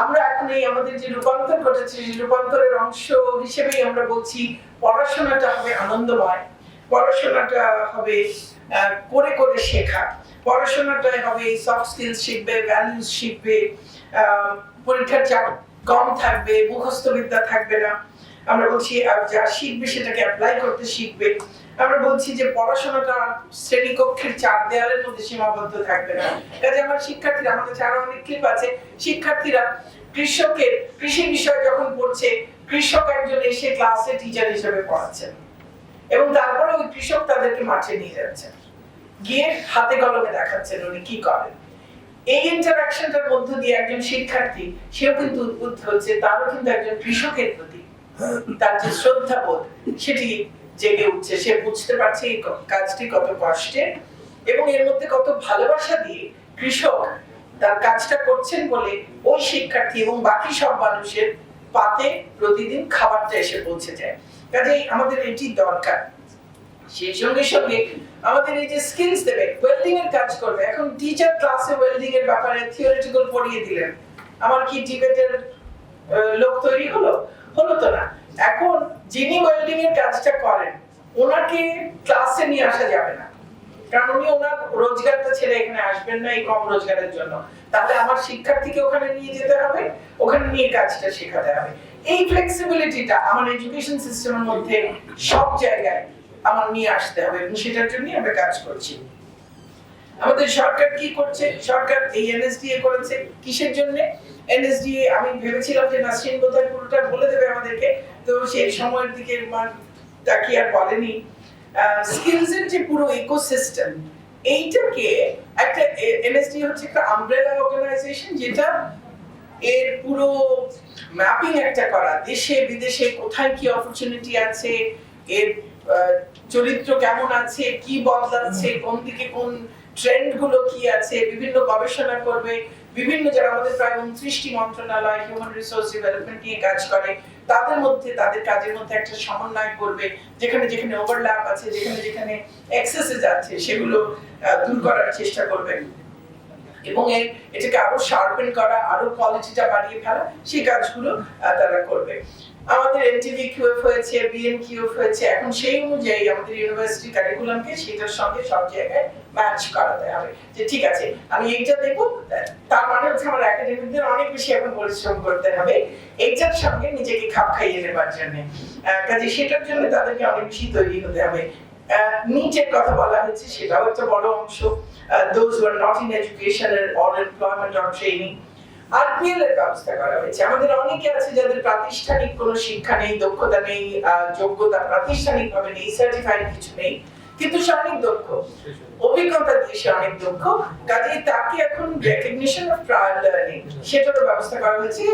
আমরা এখন এই আমাদের যে রূপান্তর ঘটেছে, সেই রূপান্তরের অংশ হিসেবেই আমরা বলছি পড়াশোনাটা হবে আনন্দময়। পড়াশোনাটা হবে করে করে শেখা। পড়াশোনাটা হবে সফট স্কিলস শিখবে ভ্যালুস শিখবে পরীক্ষার চাপ কম থাকবে মুখস্থ বিদ্যা থাকবে না। আমরা বলছি যা শিখবে সেটাকে অ্যাপ্লাই করতে শিখবে। আমরা বলছি যে পড়াশোনাটা শ্রেণীকক্ষের চার দেয়ালের মধ্যে সীমাবদ্ধ থাকবে না। কাজে আমার শিক্ষার্থীরা, আমাদের আরও অনেক ক্লিপ আছে, শিক্ষার্থীরা কৃষকের কৃষি বিষয় যখন পড়ছে কৃষক একজন এসে ক্লাসে টিচার হিসেবে পড়াচ্ছেন। এবং তারপরে ওই কৃষক তাদেরকে মাঠে নিয়ে যাচ্ছেন। গিয়ে হাতে কলমে দেখাচ্ছেন উনি কি করেন। এই ইন্টারাকশনটার মধ্য দিয়ে একজন শিক্ষার্থী, সেও কিন্তু উদ্বুদ্ধ হচ্ছে, তারও কিন্তু একজন কৃষকের প্রতি তার যে শ্রদ্ধাবোধ সেটি জেগে উঠছে। সে বুঝতে পারছে এই কাজটি কত কষ্টের এবং এর মধ্যে কত ভালোবাসা দিয়ে কৃষক তার কাজটা করছেন বলে ওই শিক্ষার্থী এবং বাকি সব মানুষের পাতে প্রতিদিন খাবারটা এসে পৌঁছে যায়। কাজেই আমাদের এটি দরকার। সেই সঙ্গে সঙ্গে আমাদের এই যে স্কিলস দেবে ওয়েল্ডিং এর কাজ করবে। এখন টিচার ক্লাসে ওয়েল্ডিং এর ব্যাপারে থিওরিটিক্যাল পড়িয়ে দিলেন। আমার কি টিবেটের আহ, লোক তৈরি হলো হলো তো না। এখন যিনি ওয়েল্ডিং এর কাজটা করেন, ওনাকে ক্লাসে নিয়ে আসা যাবে না। কারণ উনি ওনার রোজগারটা ছেড়ে এখানে আসবেন না এই কম রোজগারের জন্য। তাহলে আমার শিক্ষার্থীকে ওখানে নিয়ে যেতে হবে, ওখানে নিয়ে কাজটা শেখাতে হবে। এই ফ্লেক্সিবিলিটিটা আমার এডুকেশন সিস্টেমের মধ্যে সব জায়গায় আমার নিয়ে আসতে হবে এবং সেটার জন্যই আমরা কাজ করছি। আমাদের সরকার কি করছে? সরকার এই এনএসডিএ করেছে। কিসের জন্য? এনএসডিএ আমি ভেবেছিলাম যে নাসরিন বোধহয় পুরোটা বলে দেবে আমাদেরকে, তো সেই সময়ের দিকে মান তাকিয়ে আর বলেনি। স্কিলস এর যে পুরো ইকোসিস্টেম এইটাকে একটা এনএসডি হচ্ছে একটা আমব্রেলা অর্গানাইজেশন যেটা এর পুরো ম্যাপিং একটা করা। দেশে, বিদেশে কোথায় কি অপরচুনিটি আছে, এর চরিত্র কেমন আছে, কি বদলাচ্ছে, কোন দিকে কোন ট্রেন্ডগুলো কি আছে, বিভিন্ন গবেষণা করবে, বিভিন্ন যারা আমাদের প্রায় উনত্রিশটি মন্ত্রণালয় হিউম্যান রিসোর্স ডেভেলপমেন্ট নিয়ে কাজ করে, তাদের মধ্যে, তাদের কাজের মধ্যে একটা সমন্বয় করবে, যেখানে যেখানে ওভারল্যাপ আছে, যেখানে যেখানে এক্সেসেস আছে সেগুলো দূর করার চেষ্টা করবে। এবং এ- এটাকে আরও শার্পেন করা, আরও কোয়ালিটিটা বাড়িয়ে ফেলা, সেই কাজগুলো তারা করবে। আমাদের এনটিভি কিউএফ হয়েছে বিএন কিউএফ হয়েছে, এখন সেই অনুযায়ী আমাদের ইউনিভার্সিটি কারিকুলামকে সেটার সঙ্গে সব জায়গায় ম্যাচ করাতে হবে। যে ঠিক আছে, আমি এইটা দেখব, তার মানে হচ্ছে আমার একাডেমিকদের অনেক বেশি এখন পরিশ্রম করতে হবে। এইটার সঙ্গে নিজেকে খাপ খাইয়ে নেবার জন্য। কাজে সেটার জন্য তাদেরকে অনেক বেশি তৈরি হতে হবে। নিচের কথা বলা হয়েছে, সেটাও একটা বড় অংশ। Those are not in education or employment or training ব্যবস্থা করা হয়েছে। আমাদের অনেকে আছে যাদের প্রাতিষ্ঠানিক কোনো শিক্ষা নেই, দক্ষতা নেই যোগ্যতা প্রাতিষ্ঠানিক ভাবে নেই সার্টিফাইড কিছু নেই, কিন্তু সে অনেক দক্ষ। অভিজ্ঞতা দিয়ে সে অনেক দক্ষ। কাজেই তাকে এখন রেকগনিশন অফ ট্রায়াল লার্নিং সেটারও ব্যবস্থা করা হয়েছে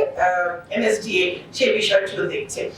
এনএসডিএ সেই বিষয়গুলো দেখছে।